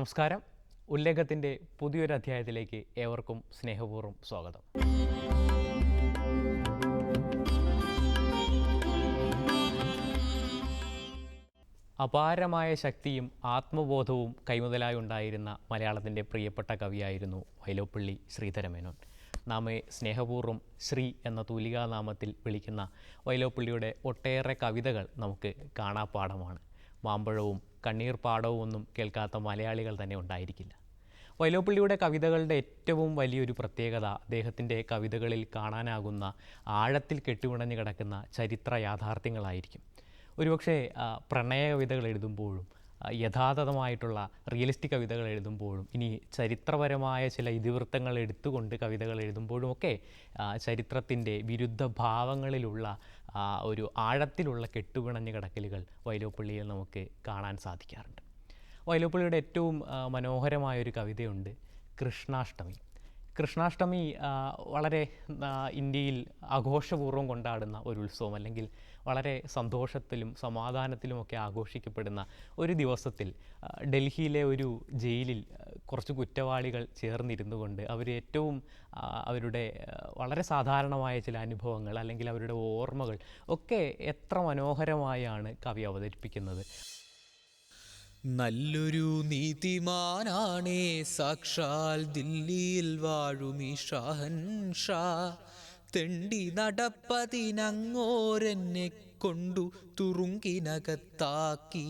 നമസ്കാരം. ഉല്ലേഖത്തിന്റെ പുതിയൊരു അധ്യായത്തിലേക്ക് ഏവർക്കും സ്നേഹപൂർവം സ്വാഗതം. അപാരമായ ശക്തിയും ആത്മബോധവും കൈമുതലായി ഉണ്ടായിരുന്ന മലയാളത്തിന്റെ പ്രിയപ്പെട്ട കവിയായിരുന്നു വൈലോപ്പള്ളി ശ്രീധരമേനോൻ നാമെ സ്നേഹപൂർവം ശ്രീ എന്ന തൂലികാനാമത്തിൽ വിളിക്കുന്ന വൈലോപ്പള്ളിയുടെ ഒട്ടേറെ കവിതകൾ നമുക്ക് കാണാപ്പാഠമാണ് മാമ്പഴവും കണ്ണീർ പാടവും ഒന്നും കേൾക്കാത്ത മലയാളികൾ തന്നെ ഉണ്ടായിരിക്കില്ല. വൈലോപ്പള്ളിയുടെ കവിതകളുടെ ഏറ്റവും വലിയൊരു പ്രത്യേകത അദ്ദേഹത്തിന്റെ കവിതകളിൽ കാണാനാകുന്ന ആഴത്തിൽ കെട്ടുപിണഞ്ഞു കിടക്കുന്ന ചരിത്ര യാഥാർത്ഥ്യങ്ങളായിരിക്കും. ഒരുപക്ഷെ പ്രണയ കവിതകൾ എഴുതുമ്പോഴും യഥാതഥമായിട്ടുള്ള റിയലിസ്റ്റിക് കവിതകൾ എഴുതുമ്പോഴും ഇനി ചരിത്രപരമായ ചില ഇതിവൃത്തങ്ങൾ എടുത്തുകൊണ്ട് കവിതകൾ എഴുതുമ്പോഴും ഒക്കെ ചരിത്രത്തിന്റെ വിരുദ്ധ ഭാവങ്ങളിലുള്ള ഒരു ആഴത്തിലുള്ള കെട്ടുപിണഞ്ഞ കിടക്കലുകൾ വൈലോപ്പള്ളിയിൽ നമുക്ക് കാണാൻ സാധിക്കാറുണ്ട്. വൈലോപ്പള്ളിയുടെ ഏറ്റവും മനോഹരമായ മനോഹരമായൊരു കവിതയുണ്ട് കൃഷ്ണാഷ്ടമി. കൃഷ്ണാഷ്ടമി വളരെ ഇന്ത്യയിൽ ആഘോഷപൂർവം കൊണ്ടാടുന്ന ഒരു ഉത്സവം അല്ലെങ്കിൽ വളരെ സന്തോഷത്തിലും സമാധാനത്തിലുമൊക്കെ ആഘോഷിക്കപ്പെടുന്ന ഒരു ദിവസത്തിൽ ഡൽഹിയിലെ ഒരു ജയിലിൽ കുറച്ച് കുറ്റവാളികൾ ചേർന്നിരുന്നു കൊണ്ട് അവർ ഏറ്റവും അവരുടെ വളരെ സാധാരണമായ ചില അനുഭവങ്ങൾ അല്ലെങ്കിൽ അവരുടെ ഓർമ്മകൾ ഒക്കെ എത്ര മനോഹരമായാണ് കവി അവതരിപ്പിക്കുന്നത്. നല്ലൊരു നീതിമാനാണേ സാക്ഷാൽ ദില്ലിയിൽ വാഴുമീ ഷാഹൻ ഷാ തെണ്ടി നടപ്പതിനങ്ങോരെന്നെ കൊണ്ടു തുറുങ്കിനകത്താക്കി.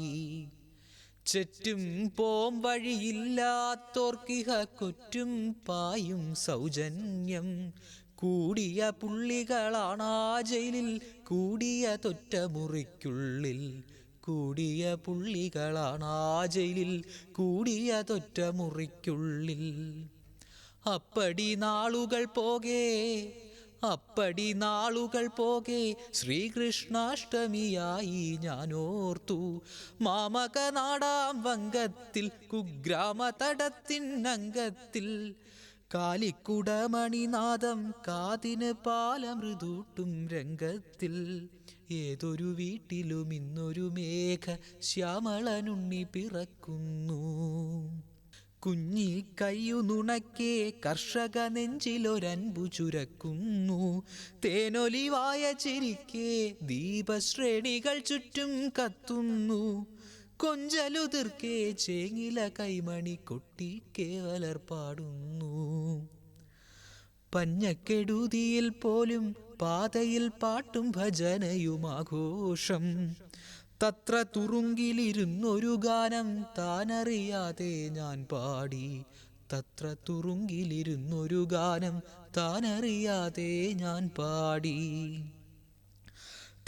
ചെറ്റും പോം വഴിയില്ലാത്തോർക്കിഹ കൊറ്റും പായും സൗജന്യം. കൂടിയ പുള്ളികളാണ് ആ ജയിലിൽ കൂടിയ തൊറ്റ മുറിക്കുള്ളിൽ കൂടിയ പുള്ളികളാണ് ആ ജയിലിൽ കൂടിയ തൊറ്റ മുറിക്കുള്ളിൽ അപ്പടി നാളുകൾ പോകേ അപ്പടി നാളുകൾ പോകെ ശ്രീകൃഷ്ണാഷ്ടമിയായി ഞാനോർത്തു. മാമക നാടാം വങ്കത്തിൽ കുഗ്രാമ തടത്തിനങ്കത്തിൽ കാലിക്കുടമണിനാദം കാതിന് പാലമൃദൂട്ടും രംഗത്തിൽ. ഏതൊരു വീട്ടിലും ഇന്നൊരു മേഘ ശ്യാമളനുണ്ണി പിറക്കുന്നു. കുഞ്ഞി കയ്യു നുണക്കേ കർഷക നെഞ്ചിലൊരൻപു ചുരക്കുന്നു. തേനൊലിവായ ചിരിക്കേ ദീപശ്രേണികൾ ചുറ്റും കത്തുന്നു. കൊഞ്ചലുതിർക്കേ ചേങ്ങില കൈമണി കൊട്ടി കേവലർ പാടുന്നു. പഞ്ഞക്കെടുതിയിൽ പോലും പാതയിൽ പാട്ടും ഭജനയും ആഘോഷം തത്ര തുറുങ്കിലിരുന്നൊരു ഗാനം താനറിയാതെ ഞാൻ പാടി. തത്ര തുറുങ്കിലിരുന്നൊരു ഗാനം താനറിയാതെ ഞാൻ പാടി.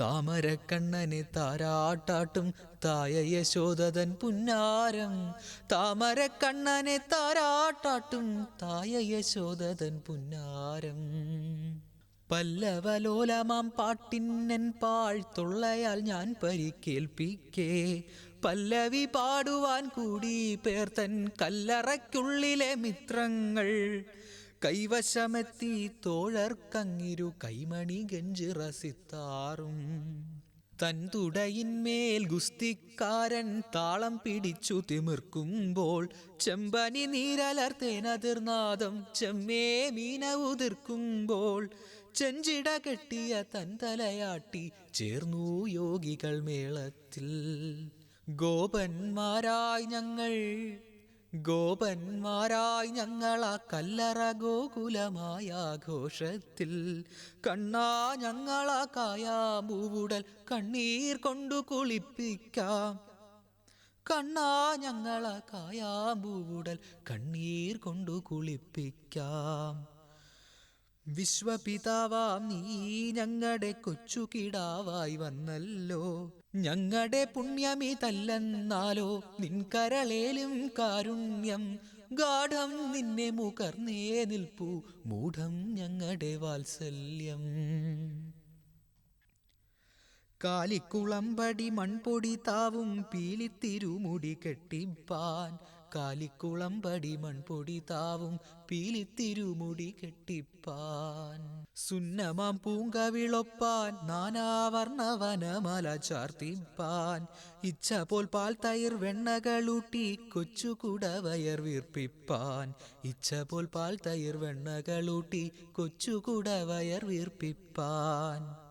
താമരക്കണ്ണനെ താരാട്ടാട്ടും തായ യശോദൻ പുന്നാരം. താമരക്കണ്ണനെ താരാട്ടാട്ടും തായ യശോദൻ പുന്നാരം. പല്ലവലോലമാം പാട്ടിന്നൻ പാഴ്ത്തുള്ളയാൽ ഞാൻ പരിക്കേൽപ്പിക്കേ. പല്ലവി പാടുവാൻ കൂടി പേർ തൻ കല്ലറയ്ക്കുള്ളിലെ മിത്രങ്ങൾ. കൈവശമെത്തി തോഴർക്കങ്ങിരു കൈമണി ഗഞ്ചിറസിത്താറും തൻ തുടയിന്മേൽ ഗുസ്തിക്കാരൻ താളം പിടിച്ചു തിമിർക്കുമ്പോൾ ചെമ്പനി നീരലർത്തേനതിർനാദം ചെമ്മേ മീന ഉതിർക്കുമ്പോൾ ചെഞ്ചിട കെട്ടിയ തൻ തലയാട്ടി ചേർന്നു യോഗികൾ മേളത്തിൽ. ഗോപന്മാരായി ഞങ്ങൾ ഗോപന്മാരായി ഞങ്ങളാ കല്ലറ ഗോകുലമായ ആഘോഷത്തിൽ. കണ്ണാ ഞങ്ങളാ കായാമ്പൂവുടൽ കണ്ണീർ കൊണ്ടു കുളിപ്പിക്കാം. കണ്ണാ ഞങ്ങളാ കായാമ്പൂവുടൽ കണ്ണീർ കൊണ്ടു കുളിപ്പിക്കാം. വിശ്വപിതാവാം നീ ഞങ്ങളുടെ കൊച്ചു കിടാവായി വന്നല്ലോ. ഞങ്ങളുടെ പുണ്യമിതല്ലെന്നാലോ നിൻകരളേലും കാരുണ്യം. ഗാഠം നിന്നെ മുകർന്നേ നിൽപ്പു മൂഢം ഞങ്ങളുടെ വാത്സല്യം. കാലിക്കുളമ്പടി മൺപൊടി താവും പീലിത്തിരുമുടി കെട്ടിപ്പാൻ. കാലിക്കുളമ്പടി മൺപൊടി താവും പീലിത്തിരുമുടി കെട്ടിപ്പാൻ. സുന്നമാം പൂങ്കവിളൊപ്പാൻ നാനാവർണവനമല ചാർത്തിപ്പാൻ. ഇച്ഛ പോൽ പാൽ തൈർ വെണ്ണകളൂട്ടി കൊച്ചുകുടവയർ വീർപ്പിപ്പാൻ. ഇച്ഛ പോൽ പാൽ തൈർ വെണ്ണകളൂട്ടി കൊച്ചുകുടവയർ വീർപ്പിപ്പാൻ.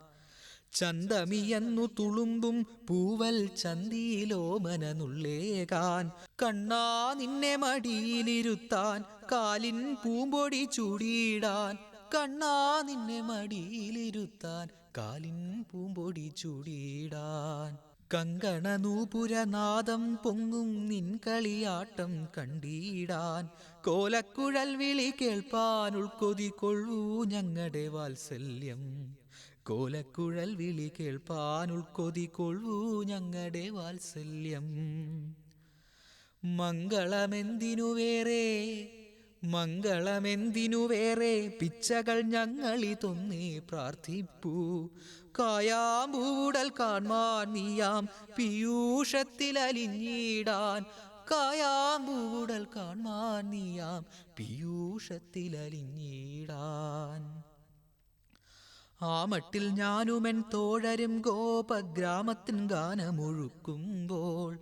ചന്തമിയെന്നു തുളുമ്പും പൂവൽ ചന്തിയിലോമനുള്ളേകാൻ കണ്ണാ നിന്നെ മടിയിലിരുത്താൻ കാലിൻ പൂമ്പൊടി ചൂടിയിടാൻ. കണ്ണാ നിന്നെ മടിയിലിരുത്താൻ കാലിൻ പൂമ്പൊടി ചൂടിയിടാൻ. കങ്കണ നൂപുരനാദം പൊങ്ങും നിൻ കളിയാട്ടം കണ്ടിടാൻ. കോലക്കുഴൽ വിളി കേൾപ്പാൻ ഉൾക്കൊതി കൊള്ളൂ ഞങ്ങളുടെ വാത്സല്യം. കോലക്കുഴൽ വിളി കേൾപ്പാൻ ഉൾക്കൊതി കൊള്ളൂ ഞങ്ങളുടെ വാത്സല്യം. മംഗളമെന്തിനു വേറെ? മംഗളമെന്തിനു വേറെ? പിച്ചകൾ ഞങ്ങളി തൊന്നി പ്രാർത്ഥിപ്പൂ. കായാമ്പൂടൽ കാൺമാൻ നീയാം പീയൂഷത്തിൽ അലിഞ്ഞിടാൻ. കായാമ്പൂടൽ കാൺമാൻ നീയാം പീയൂഷത്തിലലിഞ്ഞിടാൻ ആ മട്ടിൽ ഞാനുമെൻ തോഴരും ഗോപഗ്രാമത്തിൻ ഗാനമൊഴുക്കുമ്പോൾ.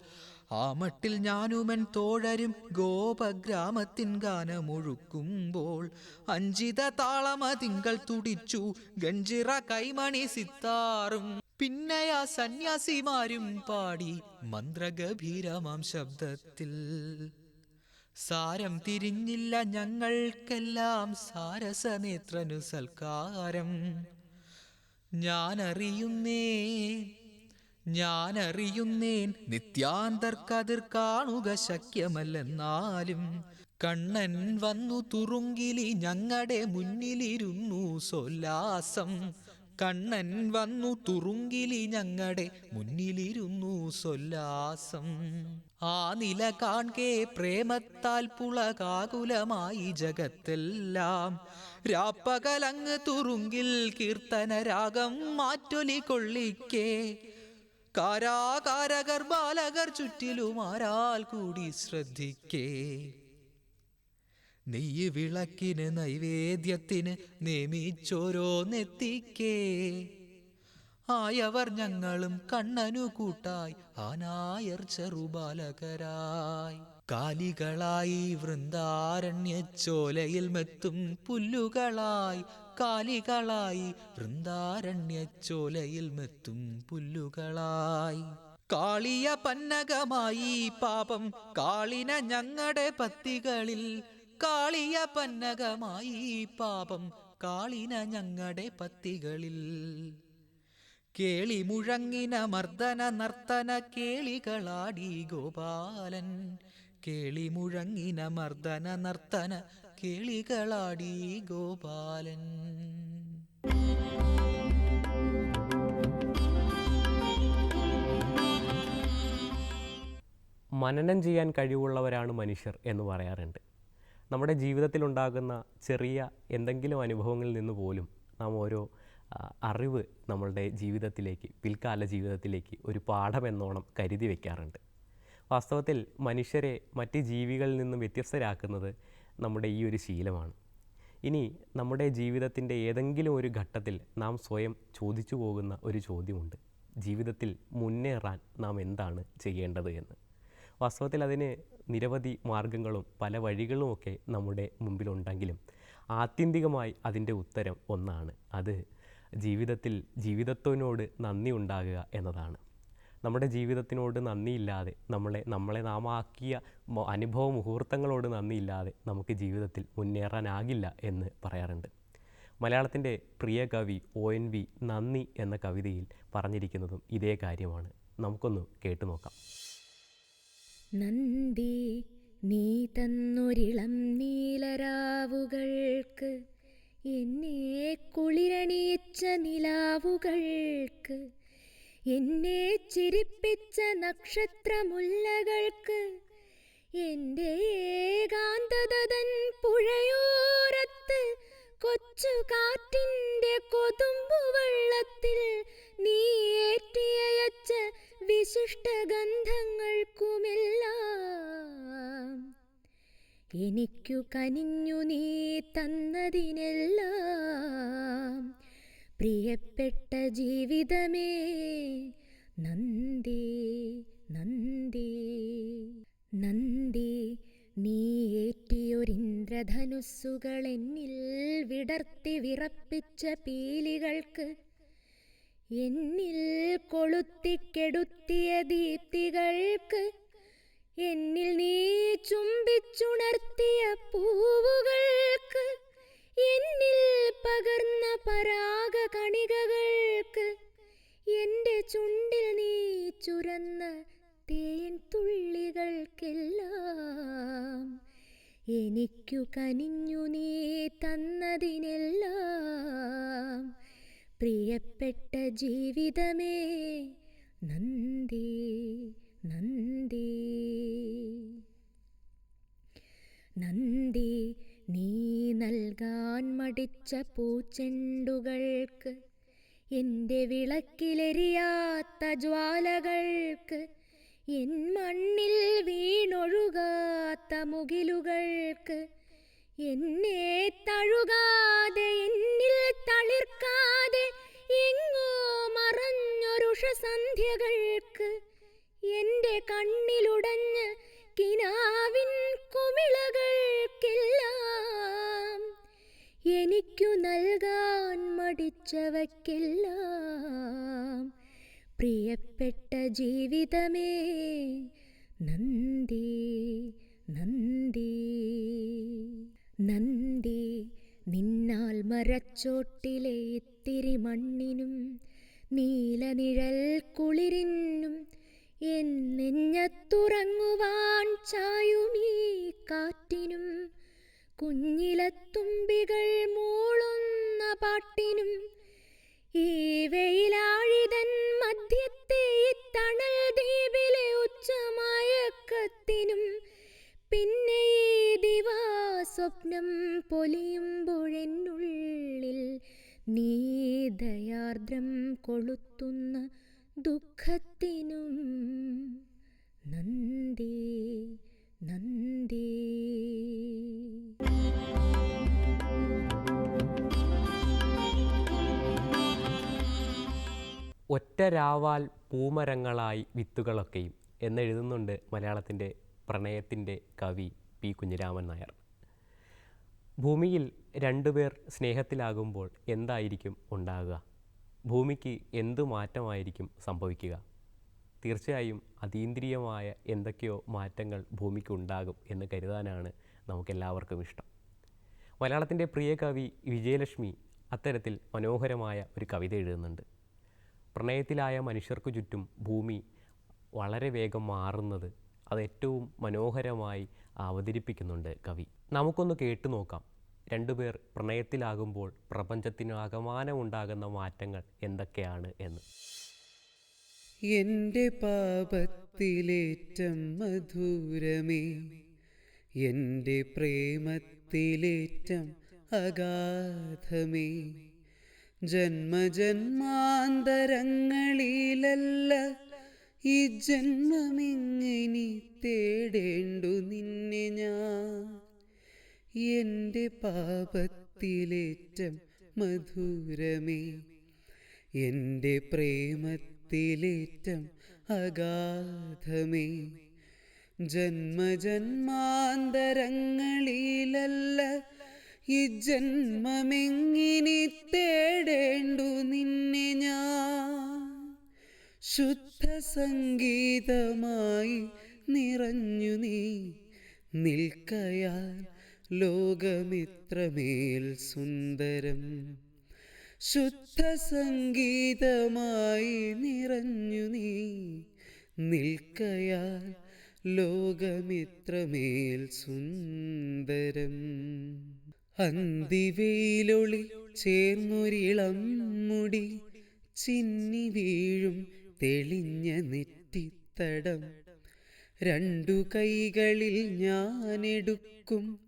ആ മട്ടിൽ ഞാനുമെൻ തോഴരും ഗോപഗ്രാമത്തിൻ ഗാനമൊഴുക്കുമ്പോൾ. അഞ്ചിത താളമതിങ്കൾ തുടിച്ചു ഗഞ്ചിറ കൈമണി സിത്താറും. പിന്നെ ആ സന്യാസിമാരും പാടി മന്ത്രഗഭീരമാം ശബ്ദത്തിൽ. സാരം തിരിഞ്ഞില്ല ഞങ്ങൾക്കെല്ലാം സാരസനേത്രനു സൽക്കാരം. ഞാനറിയുന്നേ ഞാനറിയുന്നേൻ നിത്യാന്തർക്കതിർ കാണുക ശക്യമല്ലെന്നാലും കണ്ണൻ വന്നു തുറുങ്കിലി ഞങ്ങളുടെ മുന്നിലിരുന്നു സോല്ലാസം. കണ്ണൻ വന്നു തുറുങ്കിലി ഞങ്ങളുടെ മുന്നിലിരുന്നു സൊല്ലാസം. ആ നില കാൺകെ പ്രേമത്താൽ പുളകാകുലമായി ജഗത്തെല്ലാം. രാപ്പകലങ്ങ് തുറുങ്കിൽ കീർത്തന രാഗം മാറ്റൊലി കൊള്ളിക്കേ. കാരാകാരകർ ബാലകർ ചുറ്റിലുമാരാൽ കൂടി ശ്രദ്ധിക്കേ. നെയ്യ് വിളക്കിന് നൈവേദ്യത്തിന് നിയമിച്ചോരോ നെത്തിക്കേ ആയവർ ഞങ്ങളും കണ്ണനു കൂട്ടായി ആനായർ ചെറുബാലകരായി. കാലികളായി വൃന്ദാരണ്യച്ചോലയിൽ മെത്തും പുല്ലുകളായി. കാലികളായി വൃന്ദാരണ്യച്ചോലയിൽ മെത്തും പുല്ലുകളായി. കാളിയ പന്നകമായി പാപം കാളിന ഞങ്ങളുടെ പത്തികളിൽ കാളിയ പന്നകമായി പാപം കാളിന ഞങ്ങളുടെ പത്തികളിൽ. കേളി മുഴങ്ങിന മർദ്ദന നർത്തന കേളികളാടി ഗോപാലൻ. കേളി മുഴങ്ങിന മർദ്ദന നർത്തന കേളികളാടി ഗോപാലൻ. മനനം ചെയ്യാൻ കഴിവുള്ളവരാണ് മനുഷ്യർ എന്ന് പറയാറുണ്ട്. നമ്മുടെ ജീവിതത്തിൽ ഉണ്ടാകുന്ന ചെറിയ എന്തെങ്കിലും അനുഭവങ്ങളിൽ നിന്ന് പോലും നാം ഓരോ അറിവ് നമ്മളുടെ ജീവിതത്തിലേക്ക് പിൽക്കാല ജീവിതത്തിലേക്ക് ഒരു പാഠമെന്നോണം കരുതി വയ്ക്കാറുണ്ട് വാസ്തവത്തിൽ മനുഷ്യരെ മറ്റ് ജീവികളിൽ നിന്നും വ്യത്യസ്തരാക്കുന്നത് നമ്മുടെ ഈ ഒരു ശീലമാണ്. ഇനി നമ്മുടെ ജീവിതത്തിന്റെ ഏതെങ്കിലും ഒരു ഘട്ടത്തിൽ നാം സ്വയം ചോദിച്ചു പോകുന്ന ഒരു ചോദ്യമുണ്ട്. ജീവിതത്തിൽ മുന്നേറാൻ നാം എന്താണ് ചെയ്യേണ്ടത് എന്ന്. വാസ്തവത്തിൽ അതിന് നിരവധി മാർഗങ്ങളും പല വഴികളുമൊക്കെ നമ്മുടെ മുമ്പിലുണ്ടെങ്കിലും ആത്യന്തികമായി അതിന്റെ ഉത്തരം ഒന്നാണ്. അത് ജീവിതത്തിൽ ജീവിതത്തിനോട് നന്ദി ഉണ്ടാകുക എന്നതാണ്. നമ്മുടെ ജീവിതത്തിനോട് നന്ദിയില്ലാതെ നമ്മളെ നമ്മളെ നാം ആക്കിയ അനുഭവ മുഹൂർത്തങ്ങളോട് നന്ദിയില്ലാതെ നമുക്ക് ജീവിതത്തിൽ മുന്നേറാനാകില്ല എന്ന് പറയാറുണ്ട്. മലയാളത്തിന്റെ പ്രിയ കവി ഒ എൻ വി നന്ദി എന്ന കവിതയിൽ പറഞ്ഞിരിക്കുന്നതും ഇതേ കാര്യമാണ്. നമുക്കൊന്ന് കേട്ടു നോക്കാം. നന്ദി. നീ തന്നൊരിളം നീലരാവുകൾക്ക് എന്നെ കുളിരണിയിച്ച നിലാവുകൾക്ക് എന്നെ ചിരിപ്പിച്ച നക്ഷത്രമുല്ലകൾക്ക് എന്റെ ഏകാന്തതൻ പുഴയോരത്ത് കൊച്ചു കാറ്റിന്റെ കൊതുമ്പു വെള്ളത്തിൽ നീ ഏറ്റിയച്ച വിശിഷ്ട ഗന്ധങ്ങൾക്കുമെല്ലാം എനിക്കു കനിഞ്ഞു നീ തന്നതിനെല്ലാം. പ്രിയപ്പെട്ട ജീവിതമേ നന്ദി നന്ദി നന്ദി. നീ ഏറ്റിയൊരിന്ദ്രധനുസ്സുകൾ എന്നിൽ വിടർത്തി വിറപ്പിച്ച പീലികൾക്ക് എന്നിൽ കൊളുത്തിക്കെടുത്തിയ ദീപ്തികൾക്ക് എന്നിൽ നീ ചുംബിച്ചുണർത്തിയ പൂവുകൾക്ക് എന്നിൽ പകർന്ന പരാഗ കണികകൾക്ക് എന്റെ ചുണ്ടിൽ നീ ചുരന്ന തേൻ തുള്ളികൾക്കെല്ലാം എനിക്കു കനിഞ്ഞു നീ തന്നതിനെല്ലാം പ്രിയപ്പെട്ട ജീവിതമേ നന്ദി നന്ദി. നന്ദി നീ നൽകാൻ മടിച്ച പൂച്ചെണ്ടുകൾക്ക് എന്റെ വിളക്കിലെരിയാത്ത ജ്വാലകൾക്ക് എൻ മണ്ണിൽ വീണൊഴുകാത്ത മുകിലുകൾക്ക് എന്നെ തഴുകാതെ എന്നിൽ തളിർക്കാതെ എങ്ങോ മറഞ്ഞൊരുഷസന്ധ്യകൾക്ക് എന്റെ കണ്ണിലുടഞ്ഞ് കിനാവിൻ കുമിളകൾക്കെല്ലാം എനിക്കു നൽകാൻ മടിച്ചവയ്ക്കെല്ലാം പ്രിയപ്പെട്ട ജീവിതമേ നന്ദി നന്ദി. നന്ദി നിന്നാൽ മരച്ചോട്ടിലെ ഇത്തിരി മണ്ണിനും നീലനിഴൽ കുളിരിനും എന്നെഞ്ഞത്തുറങ്ങുവാൻ ചായുമീ കാറ്റിനും. കുഞ്ഞിലത്തുമ്പികൾ മൂളുന്ന പാട്ടിനും ഈ വെയിലാഴിതൻ മധ്യത്തെ തണൽ ദ്വീപിലെ ഉച്ചമയക്കത്തിനും പിന്നെ ഈ ദിവാസ്വപ്നം പൊലിയുമ്പോഴെന്നുള്ളിൽ നീ ദയാർദ്രം കൊളുത്തുന്ന ദുഃഖത്തിനും. നന്ദി നന്ദി. ഒറ്റ രാവാൽ പൂമരങ്ങളായി വിത്തുകളൊക്കെയും എന്നെഴുതുന്നുണ്ട് മലയാളത്തിന്റെ പ്രണയത്തിന്റെ കവി പി കുഞ്ഞിരാമൻ നായർ. ഭൂമിയിൽ രണ്ടുപേർ സ്നേഹത്തിലാകുമ്പോൾ എന്തായിരിക്കും ഉണ്ടാകുക? ഭൂമിക്ക് എന്തു മാറ്റമായിരിക്കും സംഭവിക്കുക? തീർച്ചയായും അതീന്ദ്രിയമായ എന്തൊക്കെയോ മാറ്റങ്ങൾ ഭൂമിക്ക് ഉണ്ടാകും എന്ന് കരുതാനാണ് നമുക്കെല്ലാവർക്കും ഇഷ്ടം. മലയാളത്തിന്റെ പ്രിയ കവി വിജയലക്ഷ്മി അത്തരത്തിൽ മനോഹരമായ ഒരു കവിത എഴുതുന്നുണ്ട്. പ്രണയത്തിലായ മനുഷ്യർക്ക് ചുറ്റും ഭൂമി വളരെ വേഗം മാറുന്നത് അത് ഏറ്റവും മനോഹരമായി അവതരിപ്പിക്കുന്നുണ്ട് കവി. നമുക്കൊന്ന് കേട്ടു നോക്കാം. രണ്ടുപേർ പ്രണയത്തിലാകുമ്പോൾ പ്രപഞ്ചത്തിനാകമാനമുണ്ടാകുന്ന മാറ്റങ്ങൾ എന്തൊക്കെയാണ് എന്ന്. എന്റെ പാപത്തിലേറ്റം മധുരമേ. എന്റെ പ്രേമത്തിലേറ്റം അഗാധമേ. ജന്മജന്മാന്തരങ്ങളിലല്ല ഈ ജന്മമിങ്ങിനി തേടേണ്ടു നിന്നെ ഞാൻ. എന്റെ പാപത്തിലേറ്റം മധുരമേ എന്റെ പ്രേമത്തിലേറ്റം അഗാധമേ. ജന്മജന്മാന്തരങ്ങളിലല്ല ഈ ജന്മമെങ്ങിനി തേടേണ്ടു നിന്നെ ഞാൻ? ശുദ്ധ സംഗീതമായി നിറഞ്ഞു നീ നിൽക്കയാൽ ലോകമിത്രമേൽ സുന്ദരം. ശുദ്ധ സംഗീതമായി നിറഞ്ഞു നീ നിൽക്കയാൽ ലോകമിത്രമേൽ സുന്ദരം. അന്തിവെയിലൊളി ചേർന്നൊരിളം മുടി ചിന്നി വീഴും തെളിഞ്ഞ നെറ്റിത്തടം. രണ്ടു കൈകളിൽ ഞാനെടുക്കും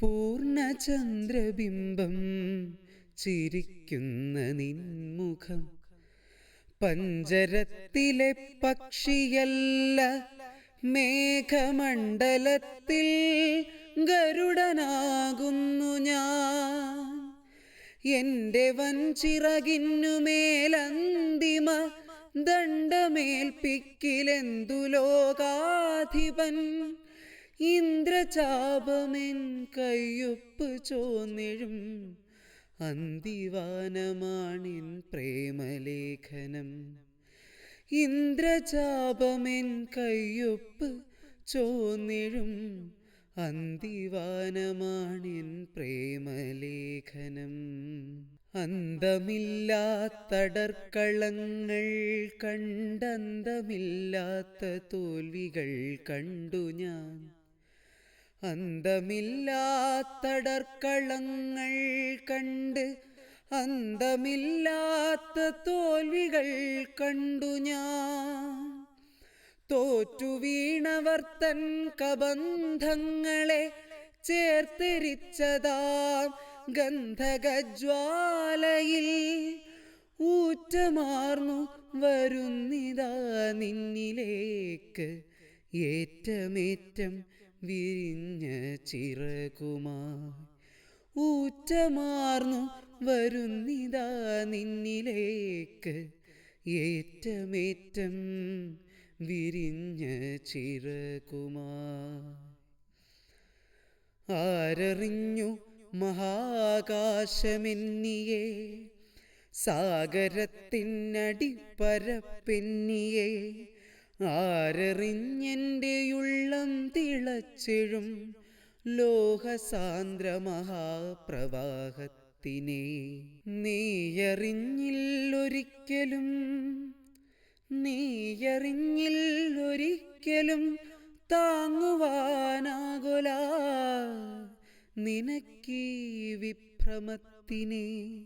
പൂർണചന്ദ്രബിംബം ചിരിക്കുന്ന നിൻമുഖം. പഞ്ചരത്തിലെ പക്ഷിയല്ല മേഘമണ്ഡലത്തിൽ ഗരുഡനാകുന്നു ഞാൻ. എന്റെ വൻചിറകിന്നുമേലന്തിമ ദണ്ഡമേൽപ്പിക്കിലെന്തു ലോകാധിപൻ? ഇന്ദ്രചാപമെൻ കയ്യൊപ്പ് ചോന്നിഴും. അന്തിവാനമാണിൻ പ്രേമലേഖനം. ഇന്ദ്രചാപമെൻ കയ്യൊപ്പ് ചോന്നിഴും അന്തിവാനമാണിൻ പ്രേമലേഖനം. അന്തമില്ലാത്തടർക്കളങ്ങൾ കണ്ടന്തമില്ലാത്ത തോൽവികൾ കണ്ടു ഞാൻ. അന്തമില്ലാത്തടർക്കളങ്ങൾ കണ്ട് അന്തമില്ലാത്ത തോൽവികൾ കണ്ടു ഞാൻ. തോറ്റു വീണവർ തൻ കബന്ധങ്ങളെ ചേർത്തിരിച്ചതാ ഗന്ധകജ്വാലയിൽ. ഊറ്റമാർന്നു വരുന്നിതാ നിന്നിലേക്ക്. ഏറ്റമേറ്റം വിരിഞ്ഞ ചിറകുമായി ഊറ്റമാർന്നു വരുന്നിതാ നിന്നിലേക്ക്. ഏറ്റമേറ്റം വിരിഞ്ഞ ചിറകുമാ ആരറിഞ്ഞു മഹാകാശമെന്നിയെ? സാഗരത്തിനടിപ്പരപ്പെന്നിയെ ആരറിഞ്ഞെന്റെ ഉള്ളം തിളച്ചെഴും ലോഹസാന്ദ്ര മഹാപ്രവാഹത്തിനെ നീയറിഞ്ഞില്ലൊരിക്കലും നീയറിഞ്ഞില്ലൊരിക്കലും താങ്ങുവാനാകുല. നിനക്കീ വിഭ്രമത്തിനെ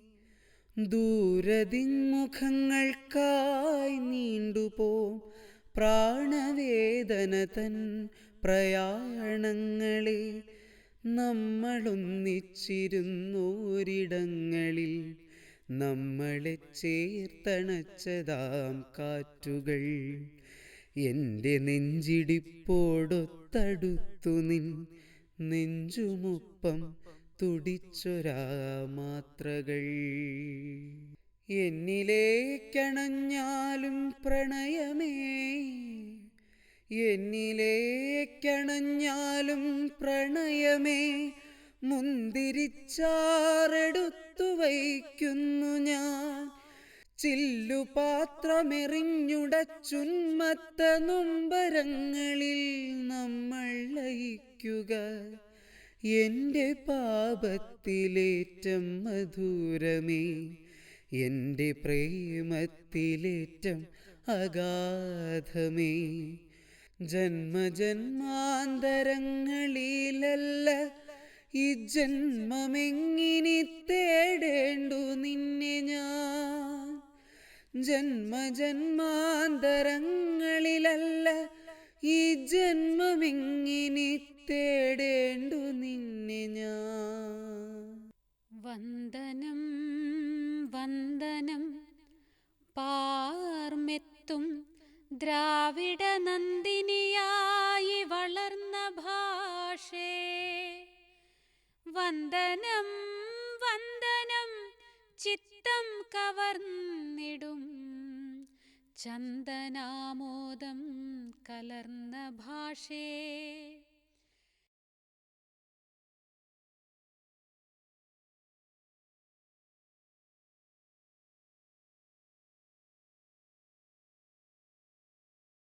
ദൂരതിമുഖങ്ങൾക്കായി നീണ്ടുപോം. പ്രാണവേദന തൻ പ്രയാണങ്ങളെ നമ്മളൊന്നിച്ചിരുന്നോരിടങ്ങളിൽ നമ്മളെ ചേർത്തണച്ചതാം കാറ്റുകൾ. എന്റെ നെഞ്ചിടിപ്പോടൊത്തടുത്തു നിൻ നെഞ്ചുമൊപ്പം തുടിച്ചൊരാ മാത്രകൾ എന്നിലേക്കണഞ്ഞാലും പ്രണയമേ എന്നിലേക്കണഞ്ഞാലും പ്രണയമേ മുന്തിരിച്ചാറെടുത്തു വയ്ക്കുന്നു ഞാൻ. ചില്ലുപാത്രമെറിഞ്ഞുടച്ചുന്മത്ത നൊമ്പരങ്ങളിൽ നമ്മൾ ലയിക്കുക. എന്റെ പാപത്തിലേറ്റം മധുരമേ എന്റെ പ്രേമത്തിലേറ്റം അഗാധമേ. ജന്മജന്മാന്തരങ്ങളിലല്ല ഈ ജന്മമെങ്ങിനി തേടേണ്ടു നിന്നെ ഞാൻ. ജന്മജന്മാന്തരങ്ങളിലല്ല ഈ ജന്മമെങ്ങിനി തേടേണ്ടു നിന്നെ ഞാൻ. വന്ദനം വന്ദനം പാർമെത്തും ദ്രാവിഡ നന്ദിനിയായി വളർന്ന ഭാഷേ. വന്ദനം വന്ദനം ചിത്തം കവർന്നിടും. ചന്ദനാമോദം കലർന്ന ഭാഷേ.